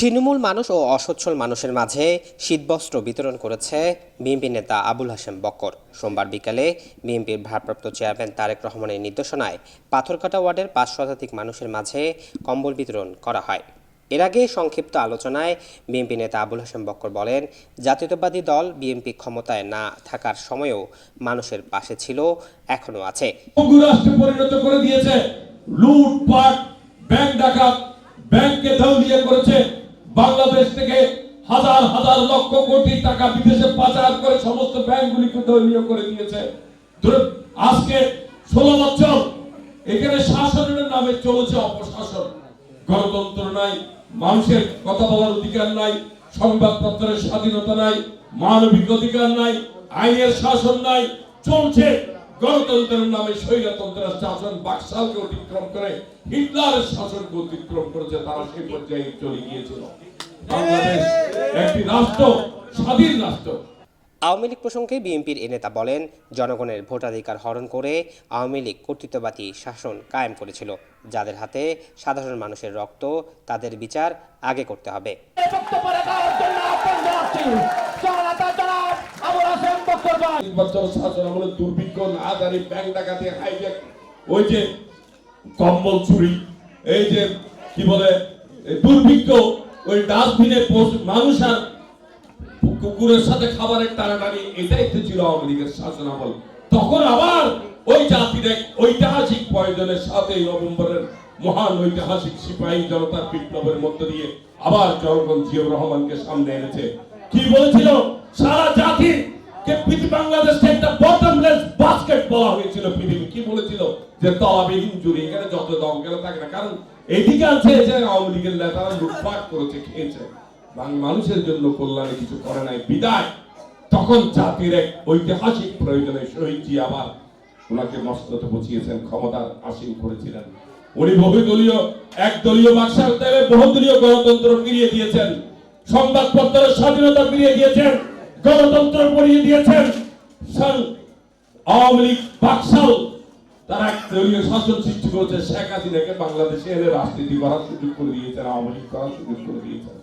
তৃণমূল মানুষ ও অসচ্ছল মানুষের মাঝে শীতবস্ত্র বিতরণ করেছে বিএনপি নেতা আবুল হাসেম বক্কর। সোমবার বিকালে বিএনপির ভারপ্রাপ্ত চেয়ারম্যান তারেক রহমানের নির্দেশনায় পাথরকাটা ওয়ার্ডের পাঁচ শতাধিক মানুষের মাঝে কম্বল বিতরণ করা হয়। এর আগে সংক্ষিপ্ত আলোচনায় বিএনপি নেতা আবুল হাসেম বক্কর বলেন, জাতীয়তাবাদী দল বিএনপি ক্ষমতায় না থাকার সময়েও মানুষের পাশে ছিল, এখনও আছে। পরিণত করে দিয়েছে, লুটপাট, ব্যাংক ডাকাত, ব্যাংককে দেউলিয়া করেছে বাংলাদেশ থেকে হাজার হাজার লক্ষ কোটি টাকা বিদেশে পাচার করে সমস্ত ব্যাংকগুলিকে দেউলিয়া করে দিয়েছে। আজকে ষোলো বছর, এখানে শাসনের নামে চলছে অপশাসন। গণতন্ত্র নাই, মানুষের কথা বলার অধিকার নাই, সংবাদপত্রের স্বাধীনতা নাই, মানবিক অধিকার নাই, আইনের শাসন নাই, চলছে। গণতন্ত্রের নামে স্বৈরতন্ত্রের শাসন বাকশালকে অতিক্রম করে হিটলারের শাসনকে অতিক্রম করেছে তারা সেই পর্যায়ে চলে গিয়েছিল। বাংলাদেশ একটি রাষ্ট্র স্বাধীন রাষ্ট্র। আওয়ামী লীগ প্রসঙ্গে বিএনপির এ নেতা বলেন জনগণের ভোটাধিকার হরণ করে আওয়ামী লীগ কর্তৃত্ববাদী শাসন কায়েম করেছিল। যাদের হাতে সাধারণ মানুষের রক্ত তাদের বিচার আগে করতে হবে বক্তব্য রাখার জন্য আহ্বান জানাচ্ছি জননেতা জনাব আবুল হাসেম বক্কর ভাই নির্বাচন শাসন আমলে কম্বল চুরি, এই যে কি বলে দুর্ভিক্ষ, ওই ডাস্টবিনে মানুষ আর কুকুরের সাথে খাবারের টানাটানি, এটাই তো ছিল আওয়ামী লীগের শাসন আমল। তখন আবার ওই জাতির এক ঐতিহাসিক প্রয়োজনের সাথে নভেম্বরের মহান ঐতিহাসিক সিপাহী জনতার বিপ্লবের মধ্য দিয়ে আবার জনগণ জিয়াউর রহমানকে সামনে এনেছে। কি বলেছিল? সারা জাতির কে পৃথিবী একটা বটমলেস বাস্কেট বলা হয়েছিল পৃথিবী। কি বলেছিল? যে এখানে যত থাকে না। কারণ আছে যে আওয়ামী লীগের নেতারা লুটপাট করেছে, খেয়েছে। মানুষের জন্য কল্যাণে কিছু করে নাই, বিদায়। তখন জাতির এক ঐতিহাসিক প্রয়োজনে শহীদ জি আবার ওনাকে মস্ততে বসিয়েছেন, ক্ষমতার আসীন করেছিলেন। উনি বহুদলীয় এক দলীয় বাকশাল দেবে বহুদলীয় গণতন্ত্র ফিরিয়ে দিয়েছেন। সংবাদপত্রের স্বাধীনতা ফিরিয়ে দিয়েছেন। গণতন্ত্র ফিরিয়ে দিয়েছেন আওয়ামী লীগ বাকশাল। তারা দলীয় শাসন সৃষ্টি করেছে শেখ হাসিনাকে। বাংলাদেশে এনে রাজনীতি করার সুযোগ করে দিয়েছেন আওয়ামী লীগ করার সুযোগ করে দিয়েছেন।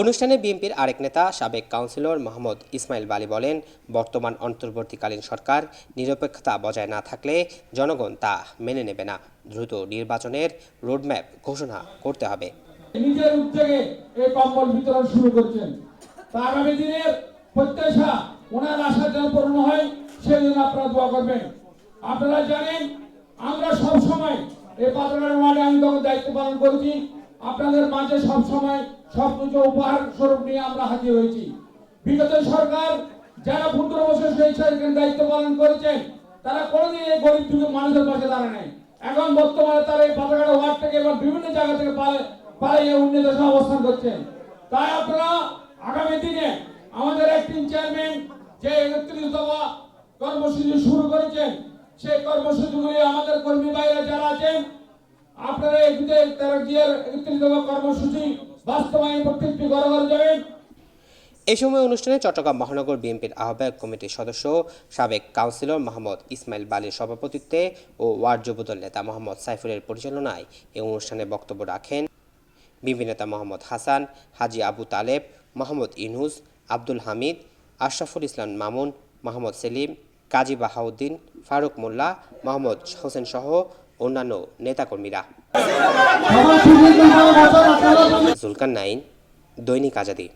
অনুষ্ঠানে বিএনপির আরেক নেতা সাবেক কাউন্সিলর মোহাম্মদ ইসমাইল বালি বলেন বর্তমান অন্তর্বর্তীকালীন সরকার নিরপেক্ষতা বজায় না থাকলে জনগণ তা মেনে নেবে না। দ্রুত নির্বাচনের রোডম্যাপ ঘোষণা করতে হবে। নিজের উদ্যোগে এই কম্বল বিতরণ শুরু করছেন। তা আগামী দিনের প্রত্যাশা ওনার আশা যেন পূর্ণ হয়, সেই জন্য আপনারা দোয়া করবেন। আপনারা জানেন, আমরা সব সময় এই পাথরের ওয়ার্ডে আমি তখন দায়িত্ব পালন করেছি। আপনাদের মাঝে সব সময় সব কিছু উপহার স্বরূপ নিয়ে আমরা হাজির হয়েছি। বিগত সরকার যারা বছর সেই সরকার দায়িত্ব পালন করেছেন, তারা কোনোদিন এই গরিব দুঃখী মানুষের পাশে দাঁড়ায় নাই। এখন বর্তমানে তারা এই পাতাঘাটা ওয়ার্ড থেকে এবং বিভিন্ন জায়গা থেকে পালে পালিয়ে দেশে অবস্থান করছেন। তাই আপনারা আগামী দিনে আমাদের একটিন চেয়ারম্যান যে একত্রিশ দফা কর্মসূচি শুরু করেছেন সেই কর্মসূচিগুলি আমাদের কর্মী ভাইরা যারা আছেন এ সময় অনুষ্ঠানে চট্টগ্রাম মহানগর বিএনপির আহ্বায়ক কমিটির সদস্য, সাবেক কাউন্সিলর মোহাম্মদ ইসমাইল বালির সভাপতিত্বে ও ওয়ার্ড যুবদল নেতা মোহাম্মদ সাইফুলের পরিচালনায় এই অনুষ্ঠানে বক্তব্য রাখেন বিএনপি নেতা মোহাম্মদ হাসান, হাজি আবু তালেব, মোহাম্মদ ইনুস আব্দুল হামিদ আশরাফুল ইসলাম মামুন মোহাম্মদ সেলিম কাজী বাহাউদ্দিন ফারুক মোল্লা মোহাম্মদ হোসেন সহ অন্যান্য নেতাকর্মীরা। জুলকান নাইন দৈনিক আজাদি।